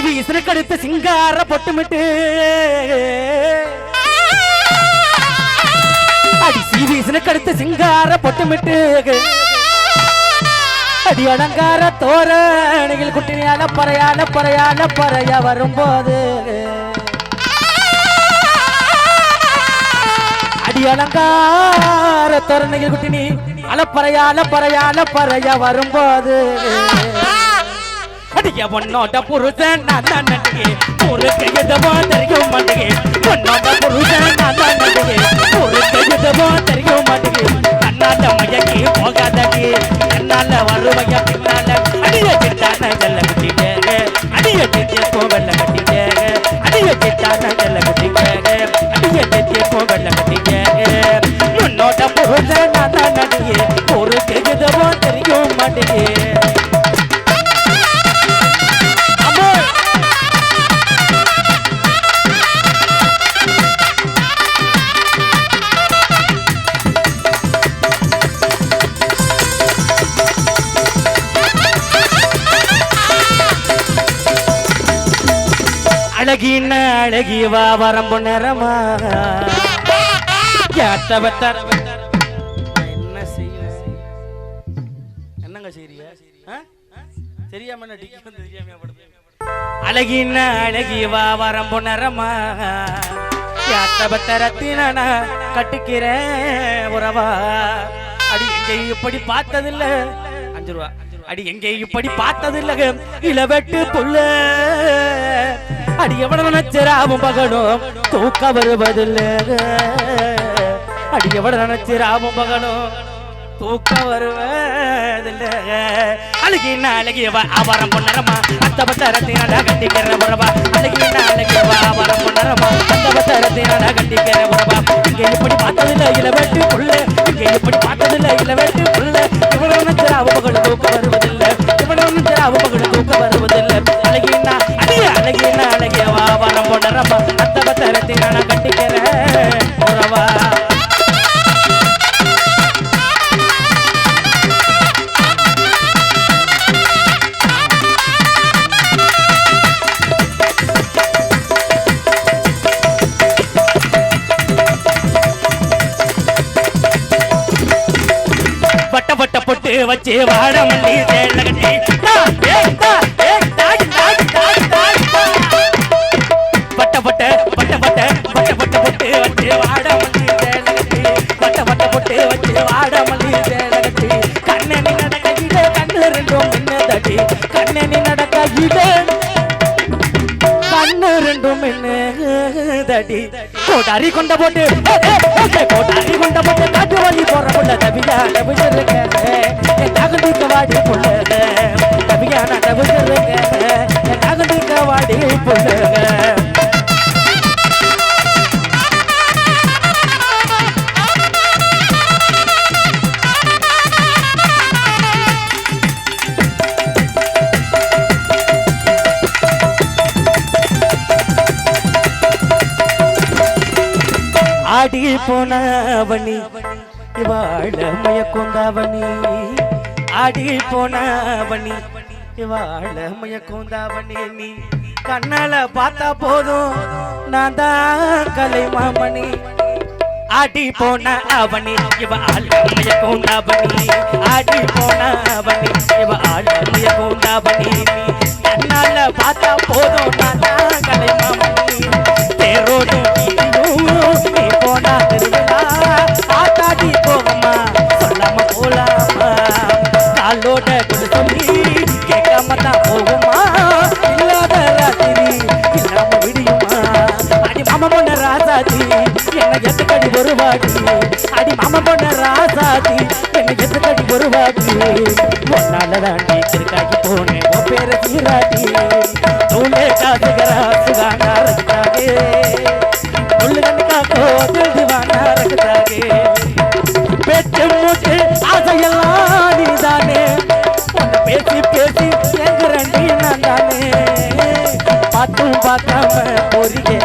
சீவி இசனுக்கடுத்து சிங்கார பொட்டுமிட்டு. அடி சீவி இசனுக்கடுத்து சிங்கார பொட்டுமிட்டு. அடி அலங்கார தோரணிகள் குட்டினியால பறையால பறையால பறைய வரும்போது. அடி அலங்கார தோரணிகள் குட்டினி அலப்பறையால பறையால பறைய வரும்போது. அடிய பொண்ணோட புருஷன் நான் தான் நடிகை. ஊருக்கு எதுவோ தெரியும் மாட்டேங்க. பொண்ணோட புருஷன் நான் தான் நடிகை. ஊருக்கு எதுவோ தெரியும் மாட்டேங்க. கண்ணாட்ட மயக்கி போகாதடி அழகின அழகி வா வரம்பு நிறமா. என்ன செய்ய? என்னங்க செய்றீங்க? தெரியாம அழகின அழகி வா வரம்பு நிறமா. கேட்டவத்தரத்தின கட்டுக்கிறேன் உறவா. அடி இப்படி பார்த்ததில்ல. அஞ்சு ரூபா. அடி எங்கே இப்படி பார்த்ததில்ல? இளவெட்டு புள்ள அடி எவன நினைச்சிராவும் பகனும் தூக்க வருவதில்ல. அடி எவன நினைச்சிராவும் பகனும் தூக்க வருவதில்ல. அழகின அழகியவ அவரம் பொன்னரமா. அத்த பத்தரத்தினால கட்டிக்கிற உறவா. அழகின அழகியவ அவரம் பொன்னரமா. அத்த பத்தரத்தினால கட்டிக்கிற உறவா. இங்கே இப்படி பார்த்ததில்ல இளவெட்டு புள்ள இங்கே இப்படி பட்ட பட்ட பொட்டு வச்சு வாட மல்லி தாடி, தாடி, பொட்டு வச்சு வாட மல்லி சேல கட்டி. வட்ட பொட்டு வச்சு வாட கட்டி. கண்ணனி நடக்க இட கண்ணு ரெண்டும் மின்ன தட்டி. கண்ணனி நடக்க இட கண்ணு ரெண்டும் தடி. கோடாரி கொண்ட போட்டு கோடாரி கொண்ட போட்டு காட்டு வழி போற புள்ள தவியான தகுதிக்க வாடி புள்ள. தவியான தகுதிக்க வாடி புள்ளுங்க ஆடி போனவனி இவாழ மயக்கொந்தாவணி ஆடி போனவனி இவாழ மயக்கொந்தாவணி நீ கண்ணால பார்த்தா போதும் நான் தான் கலை மாமணி. ஆடி போன அவனி இவ ஆளுமைய கொண்டாபனி ஆடி போன அவனி இவ ஆளுமைய கொண்டாபனி கண்ணால பார்த்தா போதும் நான் என்ன எத்துக்கடி ஒரு வாட்டி அடி மாமா பொண்ண ராசாதி என்ன எத்துக்கடி ஒரு வாட்டி ஒன்னால தாண்டி திருக்காக்கி போனேன். உன் பேர சீராட்டி தூளே காசுகரா சுகானா ரசித்தாகே பெற்று மூச்சு ஆசையெல்லாம் நீதானே. உன்னை பேசி பேசி எங்க ரெண்டி நான் தானே. பார்த்தும் பார்க்காம போறியே